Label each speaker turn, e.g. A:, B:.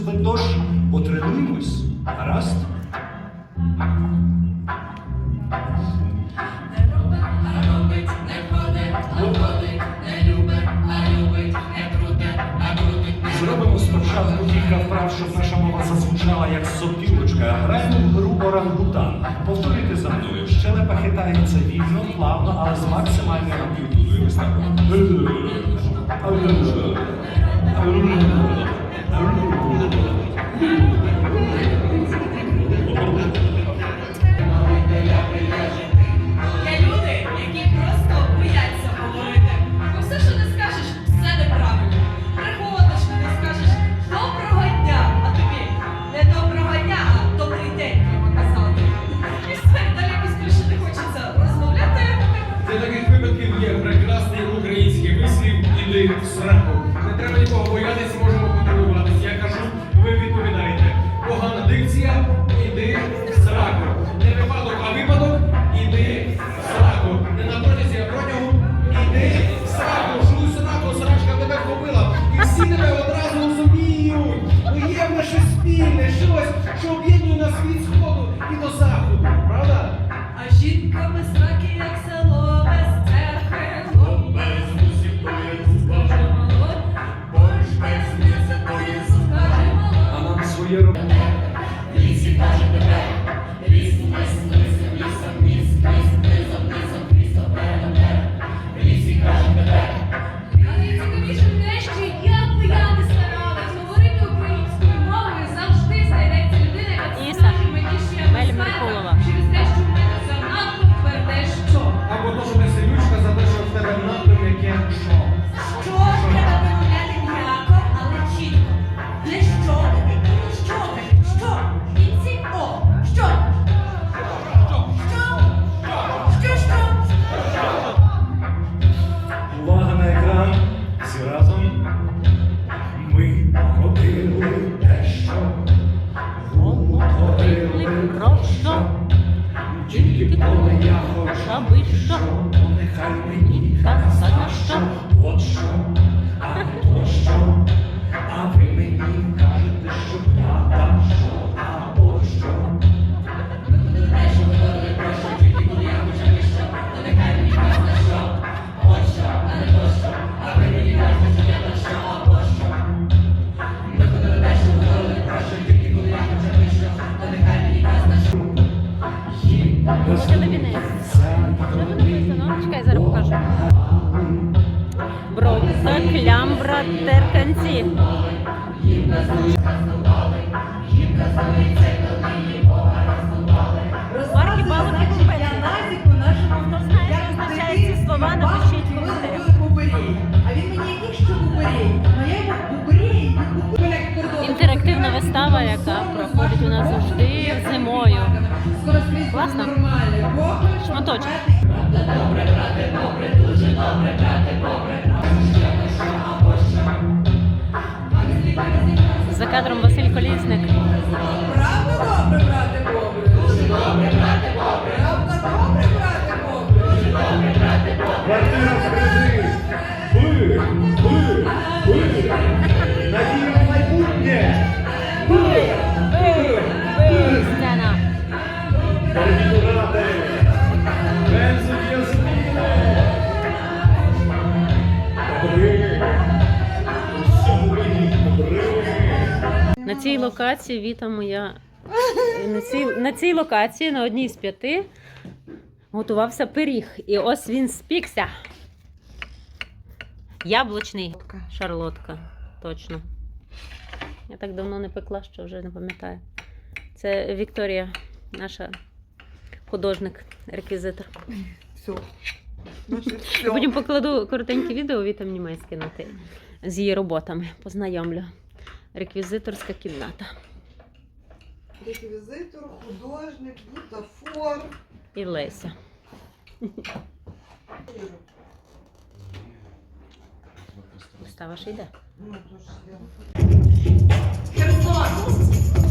A: хотілось би, тож потренуємось. Гаразд? Зробимо спочатку кілька вправ, щоб наша мова зазвучала як сопілочка. Граємо в гру орангутан. Повторюйте за мною. Щелепа хитається вільно, плавно, але з максимальною амплітудою. Ось так.
B: вислів іди в сраку. Не треба нікого боятися, можемо
A: Тільки поле я хочу,
C: що?
A: нехай мені казати на що,
C: Клямбра, терканці. Марки, балки, купити. Хто знає, що означають ці слова, напишіть в коментарях.
D: А він мені який що бубарей? Ну.
C: Інтерактивна вистава, яка проходить у нас завжди зимою. Класно. Шматочок.
D: Добре, брате Бобре? Дуже добре, брате добре, брате Бобре?
A: Квартира в кредит. На
C: цій локації Віта моя. На цій, на цій локації, на одній з п'яти, готувався пиріг. І ось він спікся. Яблучний. Шарлотка. Точно. Я так давно не пекла, що вже не пам'ятаю. Це Вікторія, наша художник, реквізитор.
D: Все.
C: Я потім покладу коротеньке відео, Віта мені має скинути з її роботами. Познайомлю. Реквізиторська кімната.
E: Реквізитор, художник, бутафор.
C: І Леся. Вистава ж йде.
E: Ну.
D: Херсон.